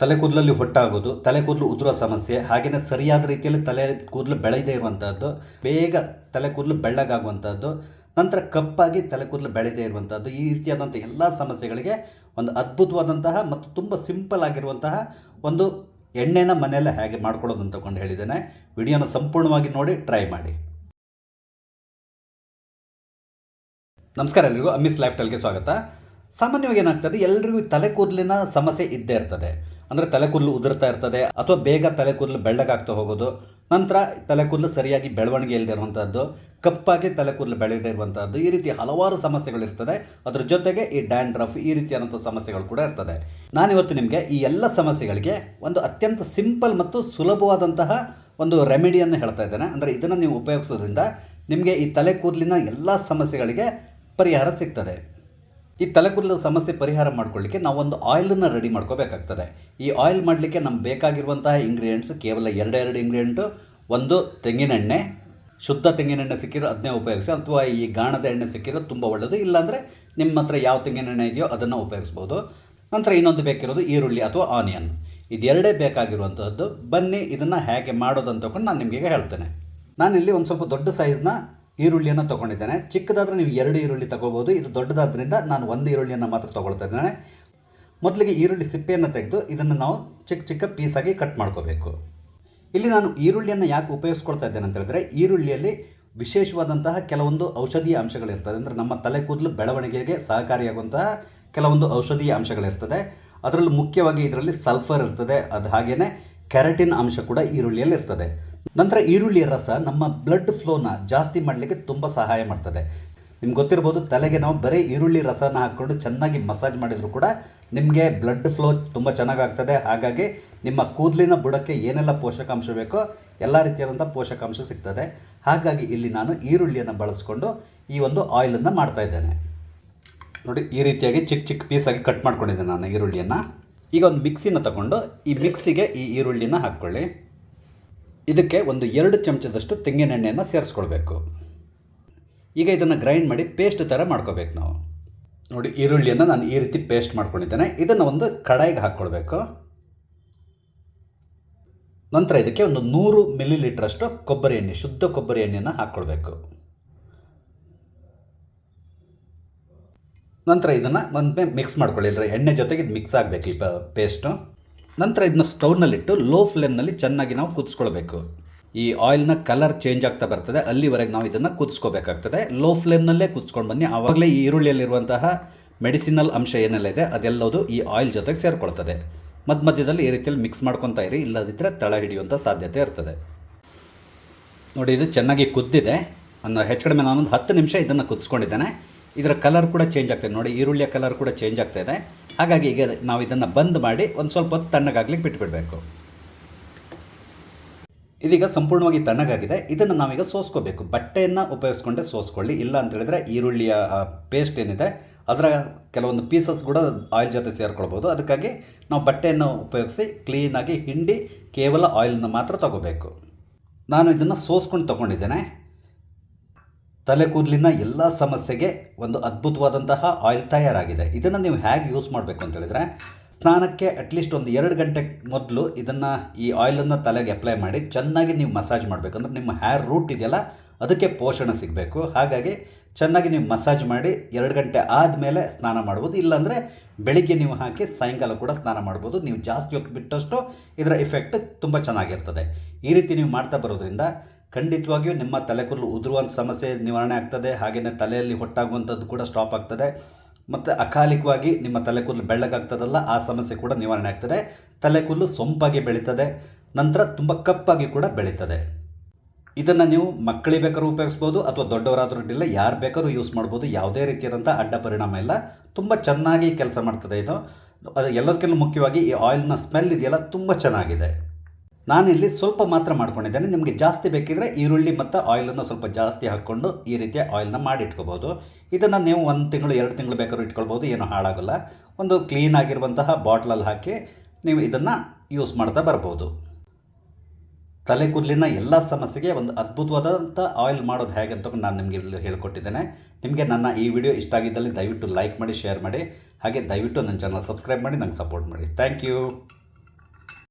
ತಲೆ ಕೂದಲಲ್ಲಿ ಹೊಟ್ಟಾಗೋದು ತಲೆ ಕೂದಲು ಉದುರೋ ಸಮಸ್ಯೆ ಹಾಗೆಯೇ ಸರಿಯಾದ ರೀತಿಯಲ್ಲಿ ತಲೆ ಕೂದಲು ಬೆಳೆಯದೇ ಇರುವಂಥದ್ದು ಬೇಗ ತಲೆ ಕೂದಲು ಬೆಳ್ಳಗಾಗುವಂಥದ್ದು ನಂತರ ಕಪ್ಪಾಗಿ ತಲೆ ಕೂದಲು ಬೆಳೆದೇ ಇರುವಂಥದ್ದು ಈ ರೀತಿಯಾದಂಥ ಎಲ್ಲ ಸಮಸ್ಯೆಗಳಿಗೆ ಒಂದು ಅದ್ಭುತವಾದಂತಹ ಮತ್ತು ತುಂಬ ಸಿಂಪಲ್ ಆಗಿರುವಂತಹ ಒಂದು ಎಣ್ಣೆನ ಮನೆಯಲ್ಲೇ ಹೇಗೆ ಮಾಡ್ಕೊಳ್ಳೋದು ಅಂತ ತಗೊಂಡು ಹೇಳಿದ್ದೇನೆ. ವಿಡಿಯೋನ ಸಂಪೂರ್ಣವಾಗಿ ನೋಡಿ, ಟ್ರೈ ಮಾಡಿ. ನಮಸ್ಕಾರ ಎಲ್ರಿಗೂ ಅಮ್ಮಿಸ್ ಲೈಫ್ ಸ್ಟೈಲ್ಗೆ ಸ್ವಾಗತ. ಸಾಮಾನ್ಯವಾಗಿ ಏನಾಗ್ತದೆ, ಎಲ್ರಿಗೂ ತಲೆ ಕೂದಲಿನ ಸಮಸ್ಯೆ ಇದ್ದೇ ಇರ್ತದೆ. ಅಂದರೆ ತಲೆ ಕೂದಲು ಉದುರ್ತಾ ಇರ್ತದೆ ಅಥವಾ ಬೇಗ ತಲೆ ಕೂದಲು ಬೆಳ್ಳಗಾಗ್ತಾ ಹೋಗೋದು. ನಂತರ ತಲೆ ಕೂದಲು ಸರಿಯಾಗಿ ಬೆಳವಣಿಗೆ ಇಲ್ಲದೆ ಇರುವಂಥದ್ದು ಕಪ್ಪಾಗಿ ತಲೆ ಕೂದಲು ಬೆಳೆಯದೇ ಇರುವಂಥದ್ದು ಈ ರೀತಿ ಹಲವಾರು ಸಮಸ್ಯೆಗಳಿರ್ತದೆ ಅದರ ಜೊತೆಗೆ ಈ ಡ್ಯಾಂಡ್ರಫ್ ಈ ರೀತಿಯಾದಂಥ ಸಮಸ್ಯೆಗಳು ಕೂಡ ಇರ್ತದೆ. ನಾನಿವತ್ತು ನಿಮಗೆ ಈ ಎಲ್ಲ ಸಮಸ್ಯೆಗಳಿಗೆ ಒಂದು ಅತ್ಯಂತ ಸಿಂಪಲ್ ಮತ್ತು ಸುಲಭವಾದಂತಹ ಒಂದು ರೆಮಿಡಿಯನ್ನು ಹೇಳ್ತಾ ಇದ್ದೇನೆ. ಅಂದರೆ ಇದನ್ನು ನೀವು ಉಪಯೋಗಿಸೋದ್ರಿಂದ ನಿಮಗೆ ಈ ತಲೆ ಕೂದಲಿನ ಎಲ್ಲ ಸಮಸ್ಯೆಗಳಿಗೆ ಪರಿಹಾರ ಸಿಗ್ತದೆ. ಈ ತಲೆಗುರ್ಲದ ಸಮಸ್ಯೆ ಪರಿಹಾರ ಮಾಡ್ಕೊಳ್ಳಿಕ್ಕೆ ನಾವೊಂದು ಆಯಿಲನ್ನು ರೆಡಿ ಮಾಡ್ಕೋಬೇಕಾಗ್ತದೆ. ಈ ಆಯಿಲ್ ಮಾಡಲಿಕ್ಕೆ ನಮ್ಗೆ ಬೇಕಾಗಿರುವಂತಹ ಇಂಗ್ರೀಡಿಯೆಂಟ್ಸ್ ಕೇವಲ ಎರಡೆರಡು ಇಂಗ್ರೀಡಿಯೆಂಟು ಒಂದು ತೆಂಗಿನೆಣ್ಣೆ ಶುದ್ಧ ತೆಂಗಿನೆಣ್ಣೆ ಸಿಕ್ಕಿರೋ ಅದನ್ನೇ ಉಪಯೋಗಿಸಿ, ಅಥವಾ ಈ ಗಾಣದ ಎಣ್ಣೆ ಸಿಕ್ಕಿರೋ ತುಂಬ ಒಳ್ಳೆಯದು ಇಲ್ಲಾಂದರೆ ನಿಮ್ಮ ಹತ್ರ ಯಾವ ತೆಂಗಿನೆಣ್ಣೆ ಇದೆಯೋ ಅದನ್ನು ಉಪಯೋಗಿಸ್ಬೋದು. ನಂತರ ಇನ್ನೊಂದು ಬೇಕಿರೋದು ಈರುಳ್ಳಿ ಅಥವಾ ಆನಿಯನ್ ಇದೆರಡೇ ಬೇಕಾಗಿರುವಂಥದ್ದು ಬನ್ನಿ ಇದನ್ನು ಹೇಗೆ ಮಾಡೋದು ಅಂತ ತಗೊಂಡು ನಾನು ನಿಮಗೆ ಹೇಳ್ತೇನೆ. ನಾನಿಲ್ಲಿ ಒಂದು ಸ್ವಲ್ಪ ದೊಡ್ಡ ಸೈಜ್ನ ಈರುಳ್ಳಿಯನ್ನು ತೊಗೊಂಡಿದ್ದೇನೆ. ಚಿಕ್ಕದಾದರೆ ನೀವು ಎರಡು ಈರುಳ್ಳಿ ತಗೋಬೋದು. ಇದು ದೊಡ್ಡದಾದ್ರಿಂದ ನಾನು ಒಂದು ಈರುಳ್ಳಿಯನ್ನು ಮಾತ್ರ ತೊಗೊಳ್ತಾ ಇದ್ದೇನೆ. ಮೊದಲಿಗೆ ಈರುಳ್ಳಿ ಸಿಪ್ಪೆಯನ್ನು ತೆಗೆದು ಇದನ್ನು ನಾವು ಚಿಕ್ಕ ಚಿಕ್ಕ ಪೀಸಾಗಿ ಕಟ್ ಮಾಡ್ಕೋಬೇಕು. ಇಲ್ಲಿ ನಾನು ಈರುಳ್ಳಿಯನ್ನು ಯಾಕೆ ಉಪಯೋಗಿಸ್ಕೊಳ್ತಾ ಇದ್ದೇನೆ ಅಂತ ಹೇಳಿದ್ರೆ, ಈರುಳ್ಳಿಯಲ್ಲಿ ವಿಶೇಷವಾದಂತಹ ಕೆಲವೊಂದು ಔಷಧೀಯ ಅಂಶಗಳಿರ್ತದೆ. ಅಂದರೆ ನಮ್ಮ ತಲೆ ಕೂದಲು ಬೆಳವಣಿಗೆಗೆ ಸಹಕಾರಿಯಾಗುವಂತಹ ಕೆಲವೊಂದು ಔಷಧೀಯ ಅಂಶಗಳಿರ್ತದೆ. ಅದರಲ್ಲೂ ಮುಖ್ಯವಾಗಿ ಇದರಲ್ಲಿ ಸಲ್ಫರ್ ಇರ್ತದೆ. ಅದು ಹಾಗೆಯೇ ಕ್ಯಾರಟಿನ್ ಅಂಶ ಕೂಡ ಈರುಳ್ಳಿಯಲ್ಲಿ ಇರ್ತದೆ ನಂತರ ಈರುಳ್ಳಿಯ ರಸ ನಮ್ಮ ಬ್ಲಡ್ ಫ್ಲೋನ ಜಾಸ್ತಿ ಮಾಡಲಿಕ್ಕೆ ತುಂಬ ಸಹಾಯ ಮಾಡ್ತದೆ. ನಿಮ್ಗೆ ಗೊತ್ತಿರ್ಬೋದು, ತಲೆಗೆ ನಾವು ಬರೀ ಈರುಳ್ಳಿ ರಸನ ಹಾಕ್ಕೊಂಡು ಚೆನ್ನಾಗಿ ಮಸಾಜ್ ಮಾಡಿದರೂ ಕೂಡ ನಿಮಗೆ ಬ್ಲಡ್ ಫ್ಲೋ ತುಂಬ ಚೆನ್ನಾಗಾಗ್ತದೆ. ಹಾಗಾಗಿ ನಿಮ್ಮ ಕೂದಲಿನ ಬುಡಕ್ಕೆ ಏನೆಲ್ಲ ಪೋಷಕಾಂಶ ಬೇಕೋ ಎಲ್ಲ ರೀತಿಯಾದಂಥ ಪೋಷಕಾಂಶ ಸಿಗ್ತದೆ. ಹಾಗಾಗಿ ಇಲ್ಲಿ ನಾನು ಈರುಳ್ಳಿಯನ್ನು ಬಳಸ್ಕೊಂಡು ಈ ಒಂದು ಆಯಿಲನ್ನು ಮಾಡ್ತಾ ಇದ್ದೇನೆ. ನೋಡಿ, ಈ ರೀತಿಯಾಗಿ ಚಿಕ್ಕ ಚಿಕ್ಕ ಪೀಸಾಗಿ ಕಟ್ ಮಾಡ್ಕೊಂಡಿದ್ದೇನೆ ನಾನು ಈರುಳ್ಳಿಯನ್ನು. ಈಗ ಒಂದು ಮಿಕ್ಸಿನ ತಗೊಂಡು ಈ ಮಿಕ್ಸಿಗೆ ಈ ಈರುಳ್ಳಿನ ಹಾಕ್ಕೊಳ್ಳಿ. ಇದಕ್ಕೆ ಒಂದು ಎರಡು ಚಮಚದಷ್ಟು ತೆಂಗಿನೆಣ್ಣೆಯನ್ನು ಸೇರಿಸ್ಕೊಳ್ಬೇಕು. ಈಗ ಇದನ್ನು ಗ್ರೈಂಡ್ ಮಾಡಿ ಪೇಸ್ಟ್ ಥರ ಮಾಡ್ಕೋಬೇಕು ನಾವು. ನೋಡಿ, ಈರುಳ್ಳಿಯನ್ನು ನಾನು ಈ ರೀತಿ ಪೇಸ್ಟ್ ಮಾಡ್ಕೊಂಡಿದ್ದೇನೆ. ಇದನ್ನು ಒಂದು ಕಡಾಯಿಗೆ ಹಾಕ್ಕೊಳ್ಬೇಕು. ನಂತರ ಇದಕ್ಕೆ ಒಂದು ನೂರು ಮಿಲಿ ಲೀಟ್ರಷ್ಟು ಕೊಬ್ಬರಿ ಎಣ್ಣೆ, ಶುದ್ಧ ಕೊಬ್ಬರಿ ಎಣ್ಣೆಯನ್ನು ಹಾಕ್ಕೊಳ್ಬೇಕು. ನಂತರ ಇದನ್ನು ಒಂದು ಮಿಕ್ಸ್ ಮಾಡ್ಕೊಳ್ಳಿ. ಅಂದರೆ ಎಣ್ಣೆ ಜೊತೆಗೆ ಇದು ಮಿಕ್ಸ್ ಆಗಬೇಕು ಈ ಪೇಸ್ಟು ನಂತರ ಇದನ್ನ ಸ್ಟೌವ್ನಲ್ಲಿಟ್ಟು ಲೋ ಫ್ಲೇಮ್ನಲ್ಲಿ ಚೆನ್ನಾಗಿ ನಾವು ಕುದಿಸ್ಕೊಳ್ಬೇಕು. ಈ ಆಯಿಲ್ನ ಕಲರ್ ಚೇಂಜ್ ಆಗ್ತಾ ಬರ್ತದೆ, ಅಲ್ಲಿವರೆಗೆ ನಾವು ಇದನ್ನು ಕುದಿಸ್ಕೋಬೇಕಾಗ್ತದೆ. ಲೋ ಫ್ಲೇಮ್ನಲ್ಲೇ ಕುದಿಸ್ಕೊಂಡು ಬನ್ನಿ. ಆವಾಗಲೇ ಈ ಈರುಳ್ಳಿಯಲ್ಲಿರುವಂತಹ ಮೆಡಿಸಿನಲ್ ಅಂಶ ಏನೆಲ್ಲ ಇದೆ, ಅದೆಲ್ಲದು ಈ ಆಯಿಲ್ ಜೊತೆಗೆ ಸೇರಿಕೊಳ್ತದೆ. ಮಧ್ಯ ಮಧ್ಯದಲ್ಲಿ ಈ ರೀತಿಯಲ್ಲಿ ಮಿಕ್ಸ್ ಮಾಡ್ಕೊತಾ ಇರಿ ಇಲ್ಲದಿದ್ದರೆ ತಳ ಹಿಡಿಯುವಂಥ ಸಾಧ್ಯತೆ ಇರ್ತದೆ. ನೋಡಿ, ಇದು ಚೆನ್ನಾಗಿ ಕುದ್ದಿದೆ. ಒಂದು ಹೆಚ್ಚು ಕಡಿಮೆ ನಾನೊಂದು ಹತ್ತು ನಿಮಿಷ ಇದನ್ನು ಕುದಿಸ್ಕೊಂಡಿದ್ದೇನೆ. ಇದರ ಕಲರ್ ಕೂಡ ಚೇಂಜ್ ಆಗ್ತಾಯಿದೆ ನೋಡಿ, ಈರುಳ್ಳಿಯ ಕಲರ್ ಕೂಡ ಚೇಂಜ್ ಆಗ್ತಾ ಇದೆ. ಹಾಗಾಗಿ ಈಗ ನಾವು ಇದನ್ನು ಬಂದ್ ಮಾಡಿ ಒಂದು ಸ್ವಲ್ಪ ಹೊತ್ತು ತಣ್ಣಗಾಗ್ಲಿಕ್ಕೆ ಬಿಟ್ಬಿಡಬೇಕು. ಇದೀಗ ಸಂಪೂರ್ಣವಾಗಿ ತಣ್ಣಗಾಗಿದೆ. ಇದನ್ನು ನಾವೀಗ ಸೋಸ್ಕೋಬೇಕು. ಬಟ್ಟೆಯನ್ನು ಉಪಯೋಗಿಸ್ಕೊಂಡೆ ಸೋಸ್ಕೊಳ್ಳಿ. ಇಲ್ಲ ಅಂತ ಹೇಳಿದ್ರೆ ಈರುಳ್ಳಿಯ ಪೇಸ್ಟ್ ಏನಿದೆ, ಅದರ ಕೆಲವೊಂದು ಪೀಸಸ್ ಕೂಡ ಆಯಿಲ್ ಜೊತೆ ಸೇರ್ಕೊಳ್ಬೋದು. ಅದಕ್ಕಾಗಿ ನಾವು ಬಟ್ಟೆಯನ್ನು ಉಪಯೋಗಿಸಿ ಕ್ಲೀನಾಗಿ ಹಿಂಡಿ ಕೇವಲ ಆಯಿಲನ್ನು ಮಾತ್ರ ತಗೋಬೇಕು. ನಾನು ಇದನ್ನು ಸೋಸ್ಕೊಂಡು ತೊಗೊಂಡಿದ್ದೇನೆ. ತಲೆ ಕೂದಲಿನ ಎಲ್ಲ ಸಮಸ್ಯೆಗೆ ಒಂದು ಅದ್ಭುತವಾದಂತಹ ಆಯಿಲ್ ತಯಾರಾಗಿದೆ. ಇದನ್ನು ನೀವು ಹೇಗೆ ಯೂಸ್ ಮಾಡಬೇಕು ಅಂತ ಹೇಳಿದ್ರೆ, ಸ್ನಾನಕ್ಕೆ ಅಟ್ಲೀಸ್ಟ್ ಒಂದು ಎರಡು ಗಂಟೆ ಮೊದಲು ಇದನ್ನು ಈ ಆಯಿಲನ್ನು ತಲೆಗೆ ಅಪ್ಲೈ ಮಾಡಿ ಚೆನ್ನಾಗಿ ನೀವು ಮಸಾಜ್ ಮಾಡಬೇಕು. ಅಂದರೆ ನಿಮ್ಮ ಹೇರ್ ರೂಟ್ ಇದೆಯಲ್ಲ, ಅದಕ್ಕೆ ಪೋಷಣೆ ಸಿಗಬೇಕು. ಹಾಗಾಗಿ ಚೆನ್ನಾಗಿ ನೀವು ಮಸಾಜ್ ಮಾಡಿ ಎರಡು ಗಂಟೆ ಆದಮೇಲೆ ಸ್ನಾನ ಮಾಡ್ಬೋದು. ಇಲ್ಲಾಂದರೆ ಬೆಳಿಗ್ಗೆ ನೀವು ಹಾಕಿ ಸಾಯಂಕಾಲ ಕೂಡ ಸ್ನಾನ ಮಾಡ್ಬೋದು. ನೀವು ಜಾಸ್ತಿ ಹೊತ್ತು ಬಿಟ್ಟಷ್ಟು ಇದರ ಇಫೆಕ್ಟ್ ತುಂಬ ಚೆನ್ನಾಗಿರ್ತದೆ. ಈ ರೀತಿ ನೀವು ಮಾಡ್ತಾ ಬರೋದ್ರಿಂದ ಖಂಡಿತವಾಗಿಯೂ ನಿಮ್ಮ ತಲೆ ಕೂದಲು ಉದುರುವಂಥ ಸಮಸ್ಯೆ ನಿವಾರಣೆ ಆಗ್ತದೆ. ಹಾಗೆಯೇ ತಲೆಯಲ್ಲಿ ಹೊಟ್ಟಾಗುವಂಥದ್ದು ಕೂಡ ಸ್ಟಾಪ್ ಆಗ್ತದೆ. ಮತ್ತು ಅಕಾಲಿಕವಾಗಿ ನಿಮ್ಮ ತಲೆ ಕೂದಲು ಬೆಳ್ಳಗಾಗ್ತದಲ್ಲ, ಆ ಸಮಸ್ಯೆ ಕೂಡ ನಿವಾರಣೆ ಆಗ್ತದೆ. ತಲೆ ಕೂದಲು ಸೊಂಪಾಗಿ ಬೆಳೀತದೆ. ನಂತರ ತುಂಬ ಕಪ್ಪಾಗಿ ಕೂಡ ಬೆಳೀತದೆ. ಇದನ್ನು ನೀವು ಮಕ್ಕಳಿಗೆ ಬೇಕಾದ್ರೂ ಉಪಯೋಗಿಸ್ಬೋದು, ಅಥವಾ ದೊಡ್ಡವರಾದರೂ ಅಡ್ಡಿಲ್ಲ ಯಾರು ಬೇಕಾದ್ರೂ ಯೂಸ್ ಮಾಡ್ಬೋದು. ಯಾವುದೇ ರೀತಿಯಾದಂಥ ಅಡ್ಡ ಪರಿಣಾಮ ಇಲ್ಲ. ತುಂಬ ಚೆನ್ನಾಗಿ ಕೆಲಸ ಮಾಡ್ತದೆ ಇದು. ಅದು ಎಲ್ಲದಕ್ಕಿಂತ ಮುಖ್ಯವಾಗಿ ಈ ಆಯಿಲ್ನ ಸ್ಮೆಲ್ ಇದೆಯಲ್ಲ, ತುಂಬ ಚೆನ್ನಾಗಿದೆ. ನಾನಿಲ್ಲಿ ಸ್ವಲ್ಪ ಮಾತ್ರ ಮಾಡ್ಕೊಂಡಿದ್ದೇನೆ. ನಿಮಗೆ ಜಾಸ್ತಿ ಬೇಕಿದ್ರೆ ಈರುಳ್ಳಿ ಮತ್ತು ಆಯಿಲನ್ನು ಸ್ವಲ್ಪ ಜಾಸ್ತಿ ಹಾಕ್ಕೊಂಡು ಈ ರೀತಿಯ ಆಯಿಲ್ನ ಮಾಡಿ ಇಟ್ಕೋಬೋದು ಇದನ್ನು ನೀವು ಒಂದು ತಿಂಗಳು, ಎರಡು ತಿಂಗಳು ಬೇಕಾದ್ರೂ ಇಟ್ಕೊಳ್ಬೋದು, ಏನೂ ಹಾಳಾಗಲ್ಲ. ಒಂದು ಕ್ಲೀನ್ ಆಗಿರುವಂತಹ ಬಾಟ್ಲಲ್ಲಿ ಹಾಕಿ ನೀವು ಇದನ್ನು ಯೂಸ್ ಮಾಡ್ತಾ ಬರ್ಬೋದು. ತಲೆ ಕೂದಲಿನ ಎಲ್ಲ ಸಮಸ್ಯೆಗೆ ಒಂದು ಅದ್ಭುತವಾದಂಥ ಆಯಿಲ್ ಮಾಡೋದು ಹೇಗೆ ಅಂತ ನಾನು ನಿಮಗೆ ಇಲ್ಲಿ ಹೇಳ್ಕೊಟ್ಟಿದ್ದೇನೆ. ನಿಮಗೆ ನನ್ನ ಈ ವಿಡಿಯೋ ಇಷ್ಟ ಆಗಿದ್ದಲ್ಲಿ ದಯವಿಟ್ಟು ಲೈಕ್ ಮಾಡಿ, ಶೇರ್ ಮಾಡಿ. ಹಾಗೆ ದಯವಿಟ್ಟು ನನ್ನ ಚಾನಲ್ ಸಬ್ಸ್ಕ್ರೈಬ್ ಮಾಡಿ, ನಂಗೆ ಸಪೋರ್ಟ್ ಮಾಡಿ. Thank you.